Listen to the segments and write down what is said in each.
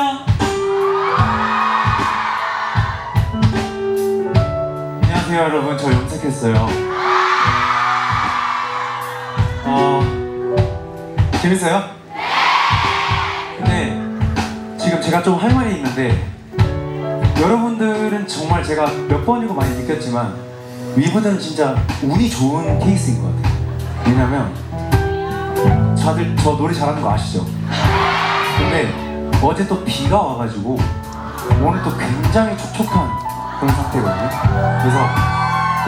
주세요. 안녕하세요 여러분 저 염색했어요 어 재밌어요? 근데 지금 제가 좀 할 말이 있는데 여러분들은 정말 제가 몇 번이고 많이 느꼈지만 위브들은 진짜 운이 좋은 케이스인 것 같아요 왜냐면 다들 저 노래 잘하는 거 아시죠? 근데 어제 또 비가 와가지고 오늘 또 굉장히 촉촉한 그런 상태거든요. 그래서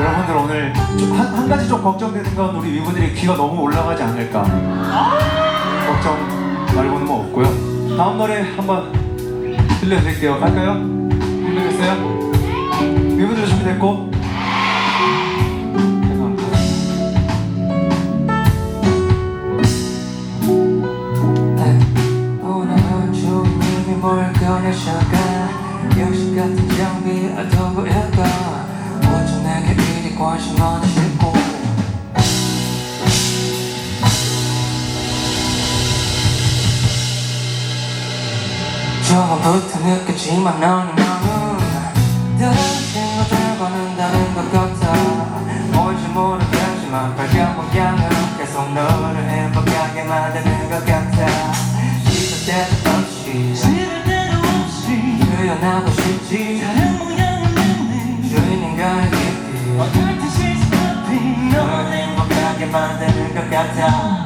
여러분들 오늘 좀 한, 한 가지 좀 걱정되는 건 우리 위분들이 귀가 너무 올라가지 않을까. 걱정 말고는 뭐 없고요. 다음 노래 한번 들려드릴게요. 갈까요? 준비됐어요? 위분들 준비됐고. 주님이 뭘 꺼내실까 역시 같은 장비 어떠고일까 어쩜 내게 이리 관심 많으실고 처음부터 느꼈지만 너는 너는 표현하고 싶지. 다른 모양은 없네. 주인인가의 깊이 어떨 때 시스템이 널 행복하게 만드는 것 같아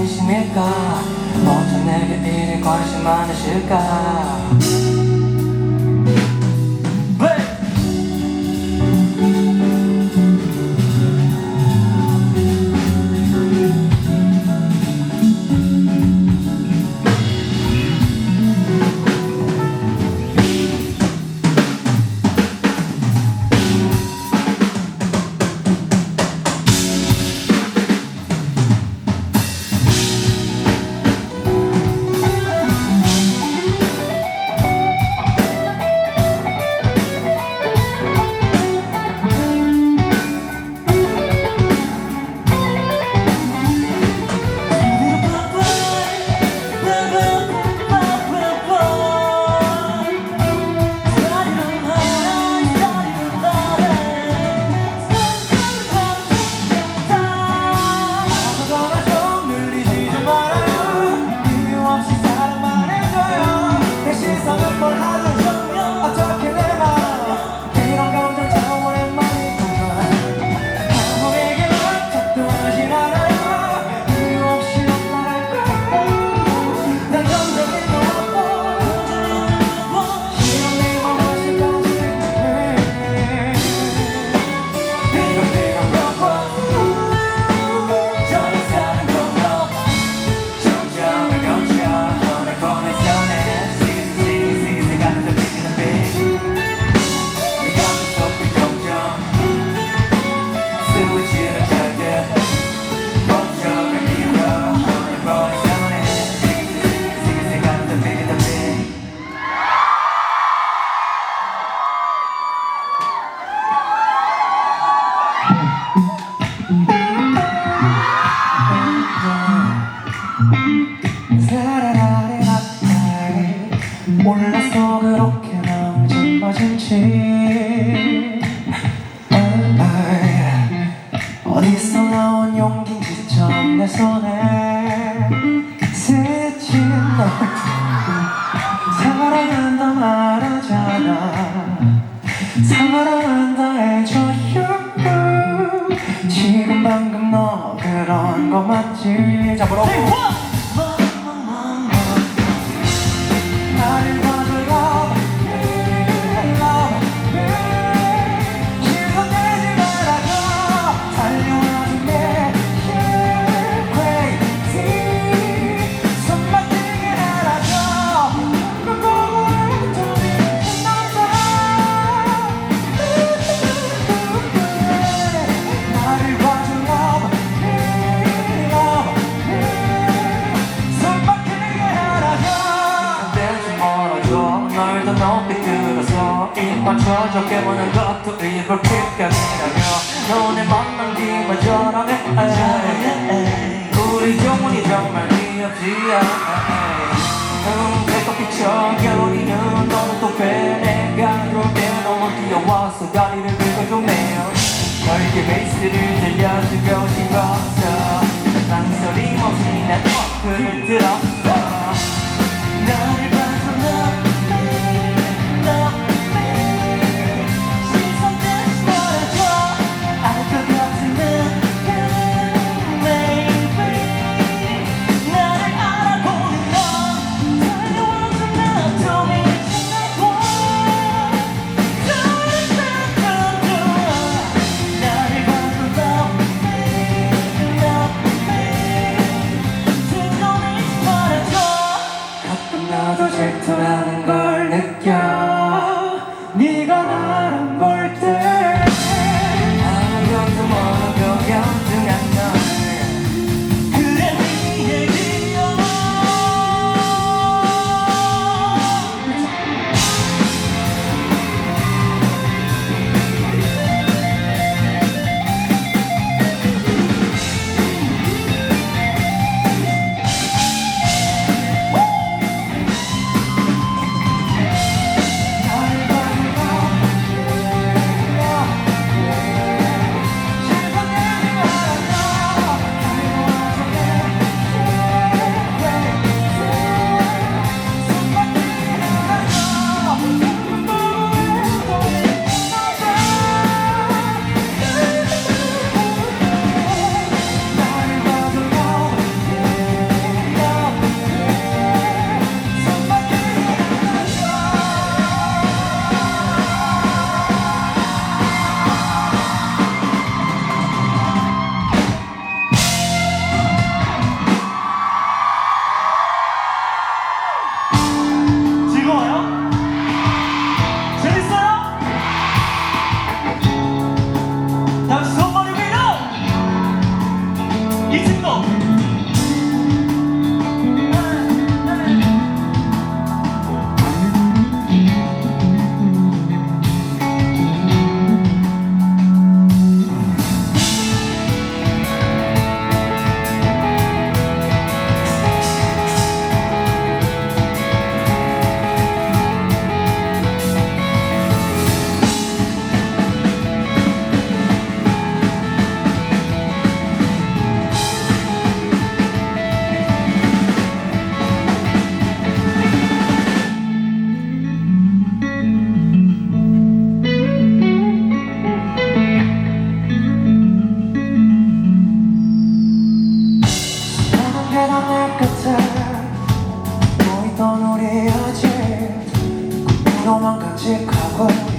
진심일까 어쩜 내게 이리 관심 많으실까 맞지 잡으라고 맞춰줘 깨보는 것도 일부 픽감이라며. 너네 만난 뒤마저라네. 우리 영혼이 정말 귀엽지야. 응 배꼽 비쳐 겨울이는 너는 또왜 내가 그럴 때 너무 귀여워서 다리를 매일 넓게 베이스를 들려주고 싶었어. 망설임 없이 난 워크를 들었어. 나를 봐 네 heart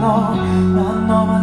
너 난 너만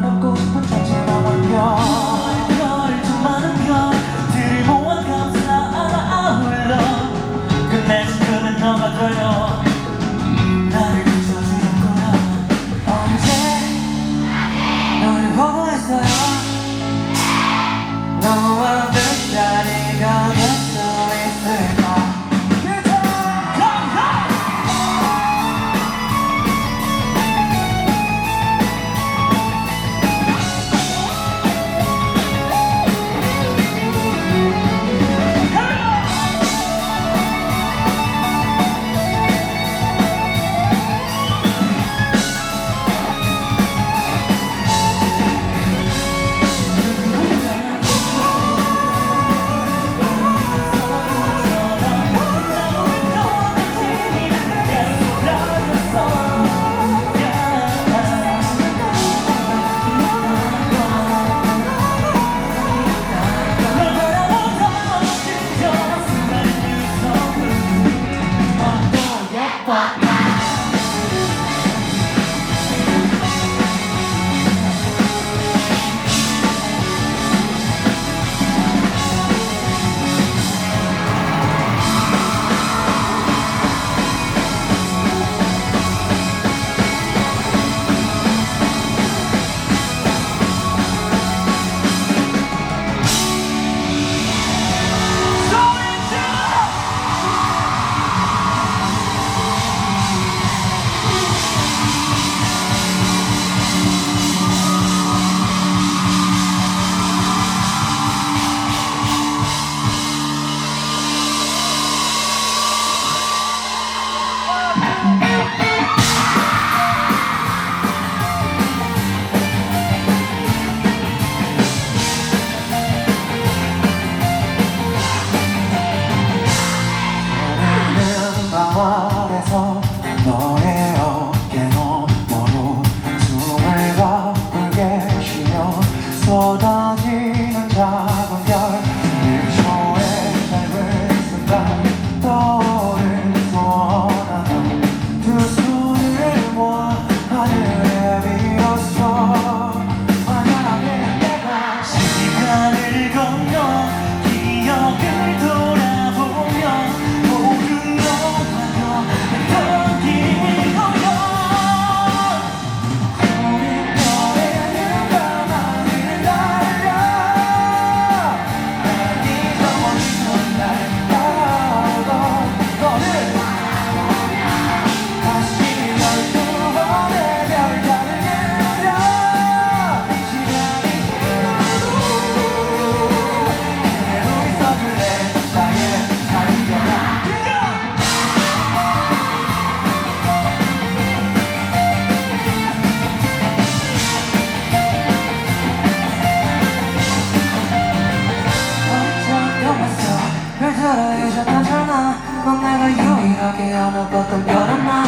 넌 내가 유일하게 안아봤던 바람만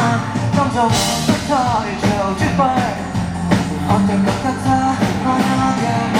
감정부터 일채워질 걸. 언젠가 같아 만약에